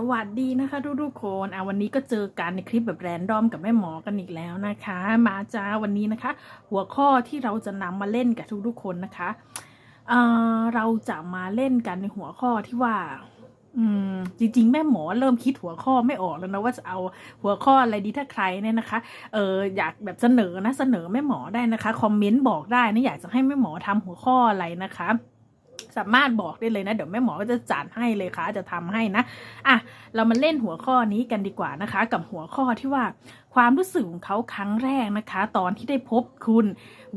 สวัสดีนะคะทุกๆคนอะวันนี้ก็เจอกันในคลิปแบบแรนดอมกับแม่หมอกันอีกแล้วนะคะ มาจ้าวันนี้นะคะ หัวข้อที่เราจะนำมาเล่นกับทุกๆคนนะคะเอ่อเราจะมาเล่นกันในหัวข้อที่ว่า อืม จริง ๆ แม่หมอเริ่มคิดหัวข้อไม่ออกแล้วนะว่าจะเอาหัวข้ออะไรดีถ้าใครเนี่ยนะคะ เอออยากแบบเสนอนะเสนอแม่หมอได้นะคะคอมเมนต์บอกได้นะอยากจะให้แม่หมอทำหัวข้ออะไรนะคะ สามารถบอกได้เลยนะ เดี๋ยวแม่หมอก็จะจัดให้เลยค่ะ จะทำให้นะ อะ เรามาเล่นหัวข้อนี้กันดีกว่านะคะ กับหัวข้อที่ว่าความรู้สึกของเขาครั้งแรกนะคะ ตอนที่ได้พบคุณ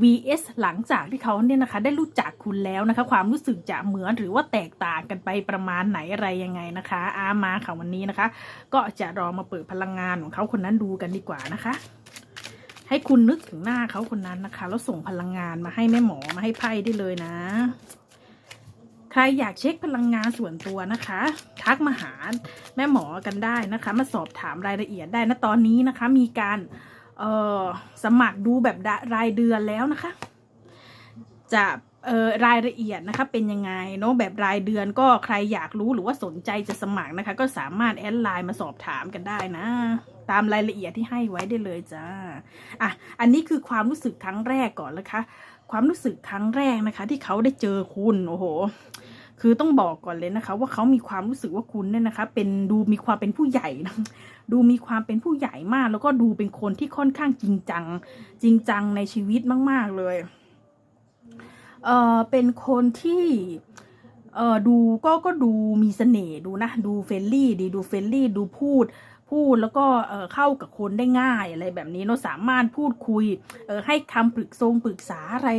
vs หลังจากที่เขาเนี่ยนะคะ ได้รู้จักคุณแล้วนะคะ ความรู้สึกจะเหมือนหรือว่าแตกต่างกันไปประมาณไหนอะไรยังไงนะคะอามาค่ะวันนี้นะคะ ก็จะรอมาเปิดพลังงานของเขาคนนั้นดูกันดีกว่านะคะ ให้คุณนึกถึงหน้าเขาคนนั้นนะคะ แล้วส่งพลังงานมาให้แม่หมอมาให้ไพ่ได้เลยนะ ใครอยากเช็คพลังงานส่วนตัวนะคะ ทักมาหาแม่หมอกันได้นะคะ มาสอบถามรายละเอียดได้นะตอนนี้นะคะ มีการเออสมัครดูแบบรายเดือนแล้วนะคะ จะเออรายละเอียดนะคะเป็นยังไงเนาะแบบรายเดือนก็ใครอยากรู้หรือว่าสนใจจะสมัครนะคะ ก็สามารถแอดไลน์มาสอบถามกันได้นะ ตามรายละเอียดที่ให้ไว้ได้เลยจ้าอะอันนี้คือความรู้สึกครั้งแรกก่อนนะคะ ความรู้สึกครั้งแรกนะคะ ที่เขาได้เจอคุณโอ้โห คือต้องบอกก่อนเลยนะคะ ว่าเขามีความรู้สึกว่าคุณเนี่ยนะคะ เป็นดูมีความเป็นผู้ใหญ่นะดูมีความเป็นผู้ใหญ่มาก แล้วก็ดูเป็นคนที่ค่อนข้างจริงจัง จริงจังในชีวิตมาก ๆเลยเออเป็นคนที่เออดูก็ก็ดูมีเสน่ห์ดูนะ ดูเฟรนลี่ดีดูเฟรนลี่ดูพูดพูดแล้วก็เออเข้ากับคนได้ง่ายอะไรแบบนี้เนาะสามารถพูดคุยเออให้คำปรึกทรงปรึกษาอะไร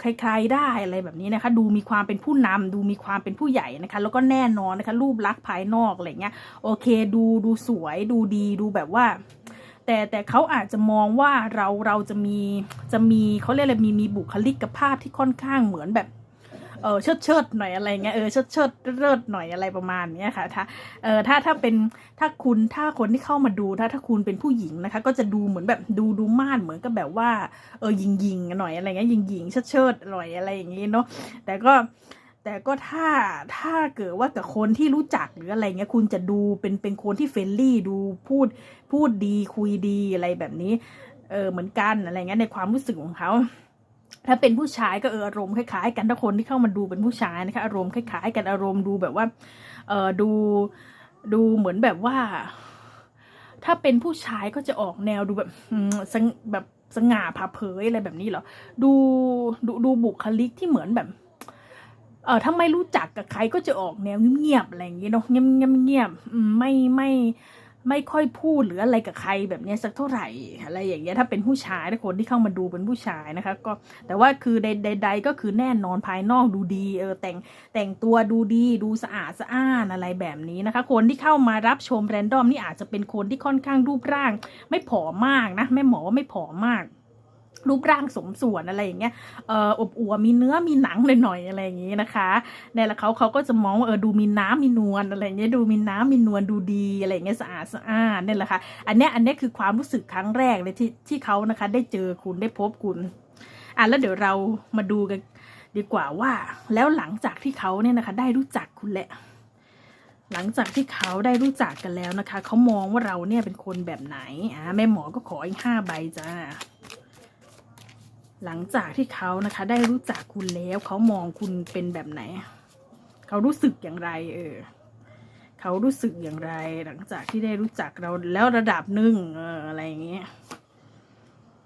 ใครๆได้อะไรแบบนี้นะคะ ดูมีความเป็นผู้นำดูมีความเป็นผู้ใหญ่นะคะ แล้วก็แน่นอนนะคะ รูปลักษณ์ภายนอกอะไรเงี้ย โอเค ดูดูสวยดูดีดูแบบว่า แต่แต่เขาอาจจะมองว่าเราเราจะมีจะมีเขาเรียกอะไรมีมีบุคลิกภาพที่ค่อนข้างเหมือนแบบ เออเชิดเชิดหน่อยอะไรเงี้ยเออเชิดเชิดเลิศหน่อยอะไรประมาณเนี้ยค่ะถ้าเออถ้าถ้าเป็นถ้าคุณถ้าคนที่เข้ามาดูถ้าถ้าคุณเป็นผู้หญิงนะคะ ก็จะดูเหมือนแบบดูดูม่านเหมือนกับแบบว่าเออยิงยิงหน่อยอะไรเงี้ยยิงยิงเชิดเชิดหน่อยอะไรอย่างงี้เนาะแต่ก็แต่ก็ถ้าถ้าเกิดว่ากับคนที่รู้จักหรืออะไรเงี้ยคุณจะดูเป็นเป็นคนที่เฟรนลี่ดูพูดพูดดีคุยดีอะไรแบบนี้ เออเหมือนกันอะไรเงี้ยในความรู้สึกของเขา ถ้าเป็นผู้ชายก็เอออารมณ์คล้ายๆ กันถ้าคนที่เข้ามาดูเป็นผู้ชายนะคะอารมณ์คล้ายๆ กันอารมณ์ดูแบบว่าเออดูดูเหมือนแบบว่า ถ้าเป็นผู้ชายก็จะออกแนวดูแบบอืมสงแบบสง่าผ่าเผยอะไรแบบนี้เหรอดูดูดูบุคลิกที่เหมือนแบบเออถ้าไม่รู้จักกับใครก็จะออกแนวเงียบๆอะไรอย่างเงี้ยเนาะเงียบเงียเงียบไม่ไม่ ไม่ค่อยพูดหรืออะไรกับใครแบบนี้สักเท่าไหร่อะไรอย่างเงี้ยถ้าเป็นผู้ชายถ้าคนที่เข้ามาดูเป็นผู้ชายนะคะ ก็แต่ว่าคือใดใดๆก็คือแน่นอนภายนอกดูดีเออแต่งแต่งตัวดูดีดูสะอาดสะอ้านอะไรแบบนี้นะคะ คนที่เข้ามารับชมแรนดอมนี่อาจจะเป็นคนที่ค่อนข้างรูปร่าง ไม่ผอมมากนะแม่หมอว่าไม่ผอมมาก รูปร่างสมส่วนอะไรอย่างเงี้ย เอออบอวมีเนื้อมีหนังหน่อยๆอะไรอย่างงี้นะคะเนี่แหละเขาเขาก็จะมองเออดูมีน้ำมีนวลอะไรเงี้ยดูมีน้ำมีนวลดูดีอะไรอย่างเงี้ยสะอาดสะอานนี่แหละค่ะ อันเนี้ยอันเนี้ยคือความรู้สึกครั้งแรกเลยที่ที่เขานะคะ ได้เจอคุณได้พบคุณ อะแล้วเดี๋ยวเรามาดูกันดีกว่าว่า แล้วหลังจากที่เขาเนี่ยนะคะ ได้รู้จักคุณแหละหลังจากที่เขาได้รู้จักกันแล้วนะคะ เขามองว่าเราเนี่ยเป็นคนแบบไหนอ่าแม่หมอก็ขออีกห้าใบจ้า หลังจากที่เขานะคะ ได้รู้จักคุณแล้วเขามองคุณเป็นแบบไหน เขารู้สึกอย่างไร เออเขารู้สึกอย่างไร หลังจากที่ได้รู้จักเราแล้วระดับหนึ่งเอออะไรอย่างเงี้ย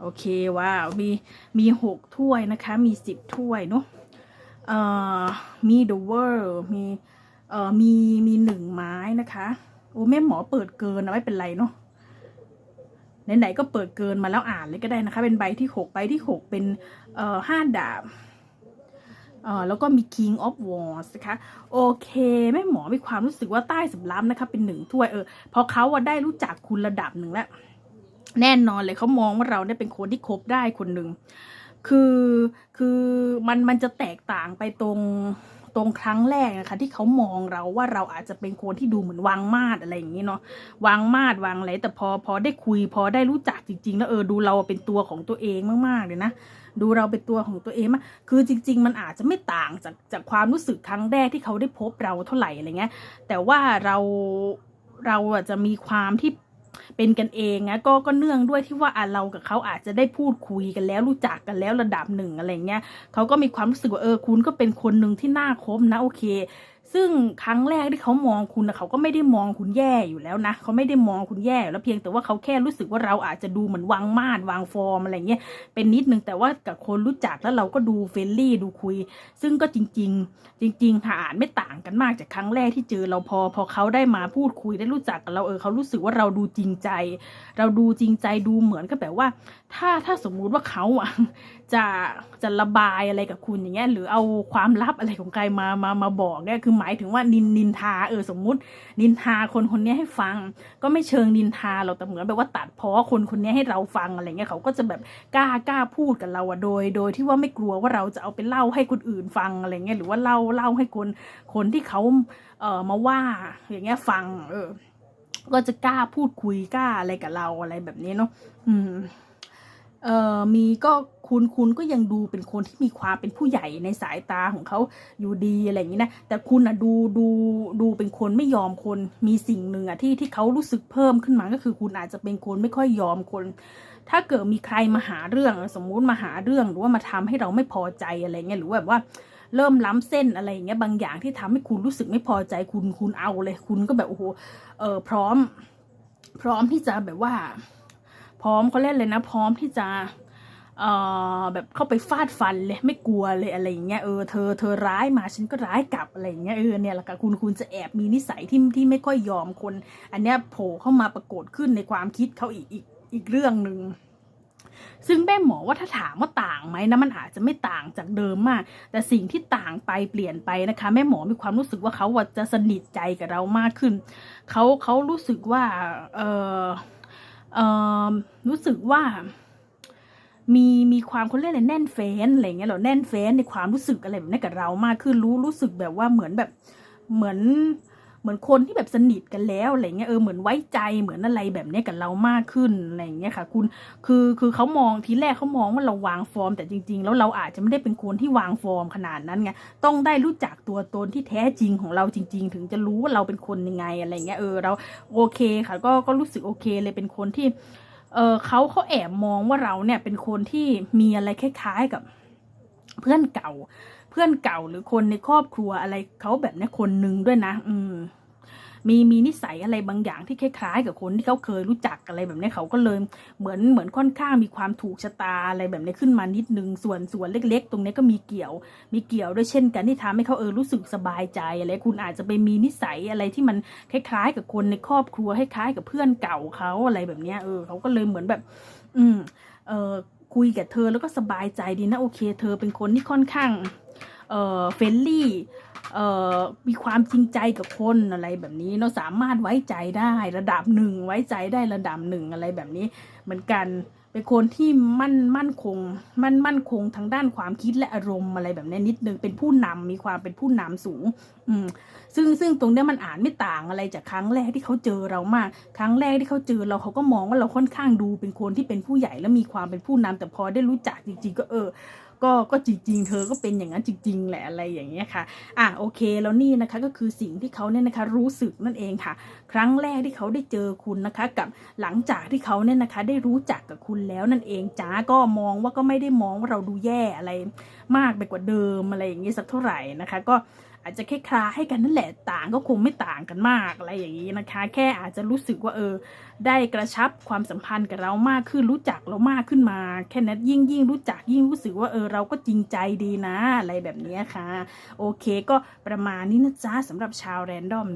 โอเคว้าวมีมีหกถ้วยนะคะ มีสิบถ้วยเนาะเอ่อมี the world มีเอ่อมีมีหนึ่งไม้นะคะ โอ้แม่หมอเปิดเกินนะไม่เป็นไรเนาะ ไหนๆก็เปิดเกินมาแล้วอ่านเลยก็ได้นะคะ เป็นใบที่หกใบที่หกเป็นเอ่อห้าดาบเอ่อแล้วก็มี King of Wands นะคะ โอเคแม่หมอมีความรู้สึกว่าใต้สำรับนะคะ เป็นหนึ่งถ้วยเออพอเขาอะได้รู้จักคุณระดับหนึ่งแล้ว แน่นอนเลยเขามองว่าเราเนี่ยเป็นคนที่คบได้คนหนึ่งคือคือมันมันจะแตกต่างไปตรง ตรงครั้งแรกนะคะ ที่เขามองเราว่าเราอาจจะเป็นคนที่ดูเหมือนวางมาดอะไรอย่างนี้เนาะวางมาดวางอะไรแต่พอพอได้คุย พอได้รู้จักจริง ๆ แล้วเออดูเราเป็นตัวของตัวเองมากๆเลยนะดูเราเป็นตัวของตัวเองมากคือจริง ๆ มันอาจจะไม่ต่างจากจากความรู้สึกครั้งแรกที่เขาได้พบเราเท่าไหร่อะไรเงี้ยแต่ว่าเราเราจะมีความที่ เป็นกันเองนะก็ก็เนื่องด้วยที่ว่าอะเรากับเขาอาจจะได้พูดคุยกันแล้วรู้จักกันแล้วระดับหนึ่งอะไรเงี้ยเขาก็มีความรู้สึกว่าเออคุณก็เป็นคนหนึ่งที่น่าคบนะโอเค ซึ่งครั้งแรกที่เขามองคุณนะเขาก็ไม่ได้มองคุณแย่อยู่แล้วนะเขาไม่ได้มองคุณแย่แล้วเพียงแต่ว่าเขาแค่รู้สึกว่าเราอาจจะดูเหมือนวางมาดวางฟอร์มอะไรเงี้ยเป็นนิดนึงแต่ว่ากับคนรู้จักแล้วเราก็ดูเฟรนลี่ดูคุย ซึ่งก็จริง ๆ จริงๆค่ะอ่านไม่ต่างกันมากจากครั้งแรกที่เจอเราพอพอเขาได้มาพูดคุยได้รู้จักกับเราเออเขารู้สึกว่าเราดูจริงใจ เราดูจริงใจดูเหมือนกับแบบว่า ถ้าถ้าสมมุติว่าเขาอะ จะจะระบายอะไรกับคุณอย่างเงี้ยหรือเอาความลับอะไรของใครมามามาบอกเนี่ยคือหมายถึงว่านินนินทาเออสมมุติ นินทาคนคนนี้ให้ฟัง ก็ไม่เชิงนินทาเราแต่เหมือนแบบว่าตัดเพ้อคนคนนี้ให้เราฟังอะไรเงี้ยเขาก็จะแบบกล้ากล้าพูดกับเราอะโดย โดยที่ว่าไม่กลัวว่าเราจะเอาไปเล่าให้คนอื่นฟังอะไรเงี้ยหรือว่าเล่าเล่าให้คนคนที่เขาเออมาว่าอย่างเงี้ยฟัง เออ ก็จะกล้าพูดคุยกล้าอะไรกับเราอะไรแบบนี้เนาะอืม เอ่อมีก็คุณคุณก็ยังดูเป็นคนที่มีความเป็นผู้ใหญ่ในสายตาของเขาอยู่ดีอะไรอย่างนี้นะแต่คุณอะดูดูดูเป็นคนไม่ยอมคนมีสิ่งหนึ่งอะที่ที่เขารู้สึกเพิ่มขึ้นมาก็คือคุณอาจจะเป็นคนไม่ค่อยยอมคน ถ้าเกิดมีใครมาหาเรื่องสมมุติมาหาเรื่องหรือว่ามาทำให้เราไม่พอใจอะไรเงี้ยหรือแบบว่าเริ่มล้ำเส้นอะไรอย่างเงี้ยบางอย่างที่ทำให้คุณรู้สึกไม่พอใจคุณคุณเอาเลย คุณก็แบบโอ้โหเออพร้อม พร้อมที่จะแบบว่า พร้อมเขาเล่นเลยนะ พร้อมที่จะเอ่อแบบเข้าไปฟาดฟันเลยไม่กลัวเลยอะไรอย่างเงี้ยเออเธอเธอร้ายมาฉันก็ร้ายกลับอะไรอย่างเงี้ยเออเนี่ยแหละค่ะคุณคุณจะแอบมีนิสัยที่ที่ไม่ค่อยยอมคน อันเนี้ยโผล่เข้ามาปรากฏขึ้นในความคิดเขาอีกอีกอีกเรื่องหนึ่งซึ่งแม่หมอว่าถ้าถามว่าต่างไหมนะมันอาจจะไม่ต่างจากเดิมมาก แต่สิ่งที่ต่างไปเปลี่ยนไปนะคะ แม่หมอมีความรู้สึกว่าเขาจะสนิทใจกับเรามากขึ้นเขาเขารู้สึกว่าเออ รู้สึกว่า มีมีความเขาเรียกอะไรแน่นแฟ้นอะไรเงี้ยเหรอแน่นแฟ้นในความรู้สึกอะไรแบบนี้กับเรามากขึ้นรู้รู้สึกแบบว่าเหมือนแบบเหมือน มือนคนที่แบบสนิทกันแล้วอะไรเงี้ยเออเหมือนไว้ใจเหมือนอะไรแบบนี้กับเรามากขึ้นอะไรเงี้ยค่ะ คุณคือคือเขามองทีแรกเขามองว่าเราวางฟอร์ม แต่จริง ๆ แล้วเราอาจจะไม่ได้เป็นคนที่วางฟอร์มขนาดนั้นไงต้องได้รู้จักตัวตนที่แท้จริงของเราจริง ๆ ถึงจะรู้ว่าเราเป็นคนยังไงอะไรเงี้ยเออเราโอเคค่ะ ก็ก็รู้สึกโอเคเลยเป็นคนที่เออเขาเขาแอบมองว่าเราเนี่ยเป็นคนที่มีอะไรคล้ายๆกับเพื่อนเก่า เพื่อนเก่าหรือคนในครอบครัวอะไรเขาแบบนี้คนหนึ่งด้วยนะ อืม มีมีนิสัยอะไรบางอย่างที่คล้ายๆ กับคนที่เขาเคยรู้จักอะไรแบบนี้เขาก็เลยเหมือนเหมือนค่อนข้างมีความถูกชะตาอะไรแบบนี้ขึ้นมานิดนึงส่วนส่วนเล็ก ๆ ตรงนี้ก็มีเกี่ยว มีเกี่ยวด้วยเช่นกันที่ทำให้เขาเออรู้สึกสบายใจอะไรคุณอาจจะไปมีนิสัยอะไรที่มันคล้ายๆ กับคนในครอบครัวคล้ายๆกับเพื่อนเก่าเขาอะไรแบบนี้เออเขาก็เลยเหมือนแบบ อืมเออคุยกับเธอแล้วก็สบายใจดีนะโอเค เธอเป็นคนที่ค่อนข้างเอ่อเฟรนลี่ มีความจริงใจกับคนอะไรแบบนี้เนาสามารถไว้ใจได้ระดับหนึ่งไว้ใจได้ระดับหนึ่งอะไรแบบนี้ เหมือนกันเป็นคนที่มั่นมั่นคง มั่นมั่นคงทางด้านความคิดและอารมณ์อะไรแบบนี้นิดนึงเป็นผู้นำมีความเป็นผู้นำสูง อืม ซึ่งซึ่งตรงนี้มันอ่านไม่ต่างอะไรจากครั้งแรกที่เขาเจอเรามาก ครั้งแรกที่เขาเจอเราเขาก็มองว่าเราค่อนข้างดูเป็นคนที่เป็นผู้ใหญ่และมีความเป็นผู้นำแต่พอได้รู้จักจริงๆก็เออ ก็ก็จริง ๆ เธอก็เป็นอย่างนั้นจริง ๆ แหละอะไรอย่างเงี้ยค่ะอะโอเคแล้วนี่นะคะก็คือสิ่งที่เขาเนี่ยนะคะรู้สึกนั่นเองค่ะ ครั้งแรกที่เขาได้เจอคุณนะคะ กับหลังจากที่เขาเนี่ยนะคะ ได้รู้จักกับคุณแล้วนั่นเองจ้าก็มองว่าก็ไม่ได้มองว่าเราดูแย่อะไรมากไปกว่าเดิมอะไรอย่างเงี้สักเท่าไหร่นะคะ ก็ อาจจะคล้ายๆกันนั่นแหละต่างก็คงไม่ต่างกันมากอะไรอย่างนี้นะคะ แค่อาจจะรู้สึกว่าเออ ได้กระชับความสัมพันธ์กับเรามากขึ้นรู้จักเรามากขึ้นมา แค่นั้นยิ่งยิ่งรู้จักยิ่งรู้สึกว่าเออเราก็จริงใจดีนะ อะไรแบบนี้ค่ะ โอเคก็ประมาณนี้นะจ๊ะสำหรับชาวแรนดอม